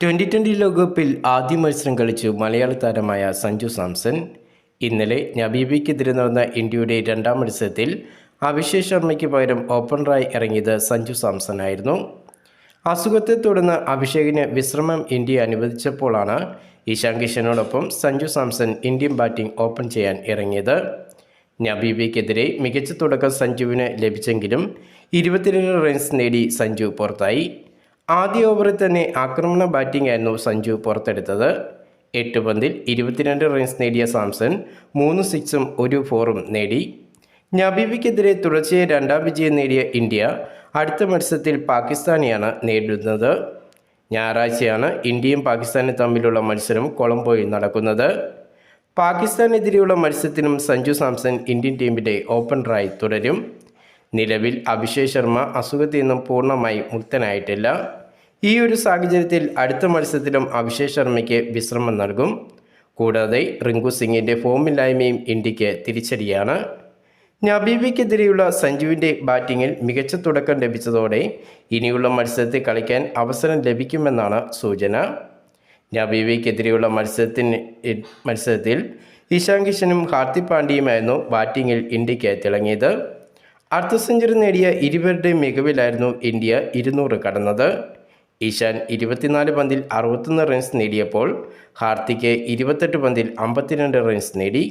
Twenty twenty ലോകകപ്പിൽ ആദ്യ മത്സരം കളിച്ചു മലയാള താരമായ സഞ്ജു സാംസൺ. ഇന്നലെ നബീബിക്കെതിരെ നടന്ന ഇന്ത്യയുടെ രണ്ടാം മത്സരത്തിൽ അഭിഷേക് ശർമ്മയ്ക്ക് പകരം ഓപ്പണറായി ഇറങ്ങിയത് സഞ്ജു സാംസൺ ആയിരുന്നു അസുഖത്തെ തുടർന്ന് അഭിഷേകിന് വിശ്രമം ഇന്ത്യ അനുവദിച്ചപ്പോഴാണ് Ishan കിഷനോടൊപ്പം Sanju Samson Indian batting open ചെയ്യാൻ ഇറങ്ങിയത്. നബീബിക്കെതിരെ മികച്ച തുടക്കം സഞ്ജുവിന് ലഭിച്ചെങ്കിലും ഇരുപത്തിരണ്ട് റൺസ് നേടി സഞ്ജു പുറത്തായി. ആദ്യ ഓവറിൽ തന്നെ ആക്രമണ ബാറ്റിംഗ് ആയിരുന്നു സഞ്ജു പുറത്തെടുത്തത്. എട്ട് പന്തിൽ ഇരുപത്തിരണ്ട് റൺസ് നേടിയ സാംസൺ മൂന്ന് സിക്സും ഒരു ഫോറും നേടി. നബീബിക്കെതിരെ തുടർച്ചയായി രണ്ടാം വിജയം നേടിയ ഇന്ത്യ അടുത്ത മത്സരത്തിൽ പാകിസ്ഥാനെയാണ് നേരിടുന്നത്. ഞായറാഴ്ചയാണ് ഇന്ത്യയും പാകിസ്ഥാനും തമ്മിലുള്ള മത്സരം കൊളംബോയിൽ നടക്കുന്നത്. പാകിസ്ഥാനെതിരെയുള്ള മത്സരത്തിനും സഞ്ജു സാംസൺ ഇന്ത്യൻ ടീമിന്റെ ഓപ്പണറായി തുടരും. നിലവിൽ അഭിഷേക് ശർമ്മ അസുഖത്തിൽ നിന്നും പൂർണമായി മുക്തനായിട്ടില്ല. ഈ ഒരു സാഹചര്യത്തിൽ അടുത്ത മത്സരത്തിലും അഭിഷേക് ശർമ്മയ്ക്ക് വിശ്രമം നൽകും. കൂടാതെ റിങ്കു സിംഗിന്റെ ഫോമില്ലായ്മയും ഇന്ത്യയ്ക്ക് തിരിച്ചടിയാണ്. നബീബിക്കെതിരെയുള്ള സഞ്ജുവിന്റെ ബാറ്റിങ്ങിൽ മികച്ച തുടക്കം ലഭിച്ചതോടെ ഇനിയുള്ള മത്സരത്തിൽ കളിക്കാൻ അവസരം ലഭിക്കുമെന്നാണ് സൂചന. നബീബിക്കെതിരെയുള്ള മത്സരത്തിന് മത്സരത്തിൽ ഇഷാൻ കിഷനും ഹാർദിക് പാണ്ഡ്യയുമായിരുന്നു ബാറ്റിങ്ങിൽ ഇന്ത്യയ്ക്ക് തിളങ്ങിയത്. അർദ്ധ സെഞ്ചുറി നേടിയ ഇരുവരുടെയും മികവിലായിരുന്നു ഇന്ത്യ ഇരുന്നൂറ് കടന്നത്. ഇഷാൻ ഇരുപത്തിനാല് പന്തിൽ അറുപത്തൊന്ന് റൺസ് നേടിയപ്പോൾ ഹാർദിക്ക് ഇരുപത്തെട്ട് പന്തിൽ അമ്പത്തിരണ്ട് റൺസ് നേടി.